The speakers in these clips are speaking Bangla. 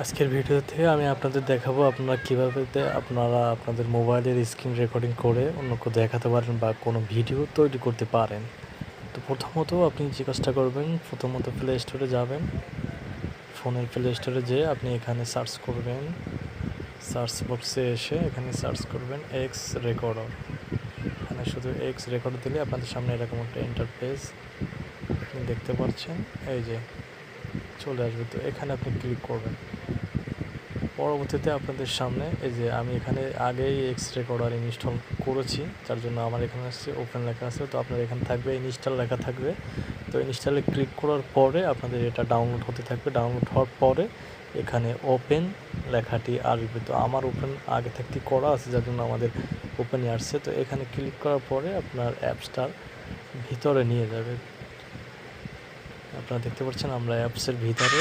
আজকের ভিডিওতে আমি আপনাদের দেখাবো আপনারা কীভাবে আপনারা আপনাদের মোবাইলের স্ক্রিন রেকর্ডিং করে অন্যকে দেখাতে পারেন বা কোনো ভিডিও তৈরি করতে পারেন। তো প্রথমত আপনি যে কাজটা করবেন, প্রথমত প্লে স্টোরে যাবেন। ফোনের প্লে স্টোরে যেয়ে আপনি এখানে সার্চ করবেন। সার্চ বক্সে এসে এখানে সার্চ করবেন এক্স রেকর্ডার এখানে শুধু এক্স রেকর্ড দিলে আপনাদের সামনে এরকম একটা ইন্টারফেস আপনি দেখতে পাচ্ছেন। এই যে চলে আসবে। তো এখানে আপনি ক্লিক করবেন। পরবর্তীতে আপনাদের সামনে এই যে আমি এখানে আগেই এক্স রেকর্ডার ইনস্টল করেছি, যার জন্য আমার এখানে আসছে ওপেন লেখা আছে। তো আপনার এখানে থাকবে ইনস্টল লেখা থাকবে। তো ইনস্টলে ক্লিক করার পরে আপনাদের এটা ডাউনলোড হতে থাকবে। ডাউনলোড হওয়ার পরে এখানে ওপেন লেখাটি আসবে। তো আমার ওপেন আগে থাকতে করা আছে, যার জন্য আমাদের ওপেনই আসছে। তো এখানে ক্লিক করার পরে আপনার অ্যাপসটার ভিতরে নিয়ে যাবে। আপনারা দেখতে পাচ্ছেন, আমরা অ্যাপসের ভিতরে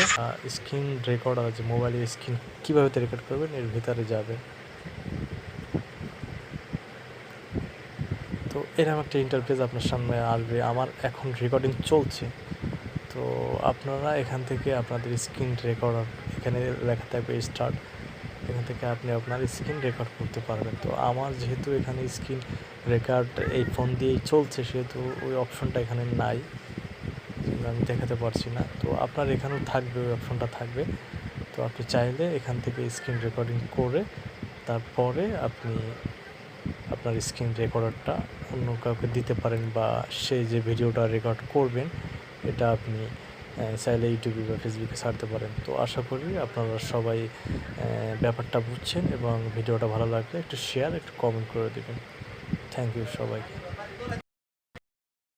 স্ক্রিন রেকর্ডার আছে মোবাইলের স্ক্রিন কীভাবে রেকর্ড করবেন? এর ভিতরে যাবে তো এরকম একটা ইন্টারফেস আপনার সামনে আসবে। আমার এখন রেকর্ডিং চলছে। তো আপনারা এখান থেকে আপনাদের স্ক্রিন রেকর্ডার এখানে লেখা থাকবে স্টার্ট এখান থেকে আপনি আপনার স্ক্রিন রেকর্ড করতে পারবেন। তো আমার যেহেতু এখানে স্ক্রিন রেকর্ড এই ফোন দিয়েই চলছে, সেহেতু ওই অপশনটা এখানে নাই। আমি দেখাতে পারছি না। তো আপনার এখানেও থাকবে, ওই অপশনটা থাকবে। তো আপনি চাইলে এখান থেকে স্ক্রিন রেকর্ডিং করে তারপরে আপনি আপনার স্ক্রিন রেকর্ডারটা অন্য কাউকে দিতে পারেন বা সে যে ভিডিওটা রেকর্ড করবেন, এটা আপনি চাইলে ইউটিউবে বা ফেসবুকে ছাড়তে পারেন। তো আশা করি আপনারা সবাই ব্যাপারটা বুঝছেন এবং ভিডিওটা ভালো লাগলে একটু শেয়ার একটু কমেন্ট করে দেবেন। থ্যাংক ইউ সবাইকে।